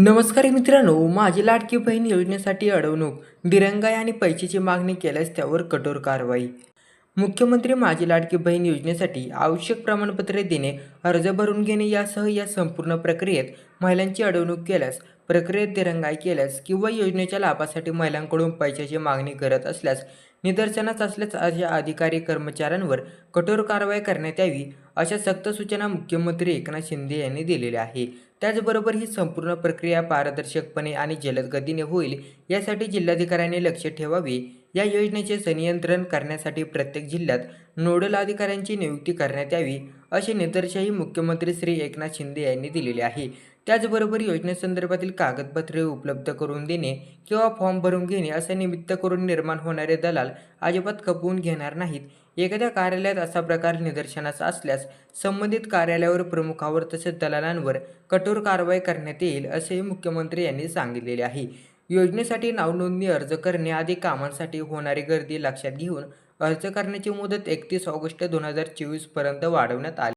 नमस्कार मित्रांनो माझी लाडकी बहीण योजनेसाठी अडवणूक दिरंगाई आणि पैशाची मागणी केल्यास त्यावर कठोर कारवाई. मुख्यमंत्री माझी लाडकी बहीण योजनेसाठी आवश्यक प्रमाणपत्रे देणे अर्ज भरून घेणे यासह या संपूर्ण प्रक्रियेत महिलांची अडवणूक केल्यास प्रक्रियेत दिरंगाई केल्यास किंवा योजनेच्या लाभासाठी महिलांकडून पैशाची मागणी करत असल्यास निदर्शनास असल्यास अशा अधिकारी कर्मचाऱ्यांवर कठोर कारवाई करण्यात यावी अशा सक्त सूचना मुख्यमंत्री एकनाथ शिंदे यांनी दिलेल्या आहे त्याचबरोबर ही संपूर्ण प्रक्रिया पारदर्शकपणे आणि जलद गतीने होईल यासाठी जिल्हाधिकाऱ्यांनी लक्ष ठेवावे. या योजनेचे संनियंत्रण करण्यासाठी प्रत्येक जिल्ह्यात नोडल अधिकाऱ्यांची नियुक्ती करण्यात यावी. असे निर्देशही मुख्यमंत्री श्री एकनाथ शिंदे यांनी दिलेले आहे. त्याचबरोबर योजनेसंदर्भातील कागदपत्रे उपलब्ध करून देणे किंवा फॉर्म भरून घेणे असे निमित्त करून निर्माण होणारे दलाल अजिबात खपवून घेणार नाहीत. एखाद्या कार्यालयात असा प्रकार निदर्शनास असल्यास संबंधित कार्यालयावर प्रमुखावर तसेच दलालांवर कठोर कारवाई करण्यात येईल असेही मुख्यमंत्री यांनी सांगितलेले आहे. योजनेसाठी नावनोंदणी अर्ज करणे आदी कामांसाठी होणारी गर्दी लक्षात घेऊन अर्ज करण्याची मुदत एकतीस ऑगस्ट दोन हजार चोवीसपर्यंत वाढवण्यात आली.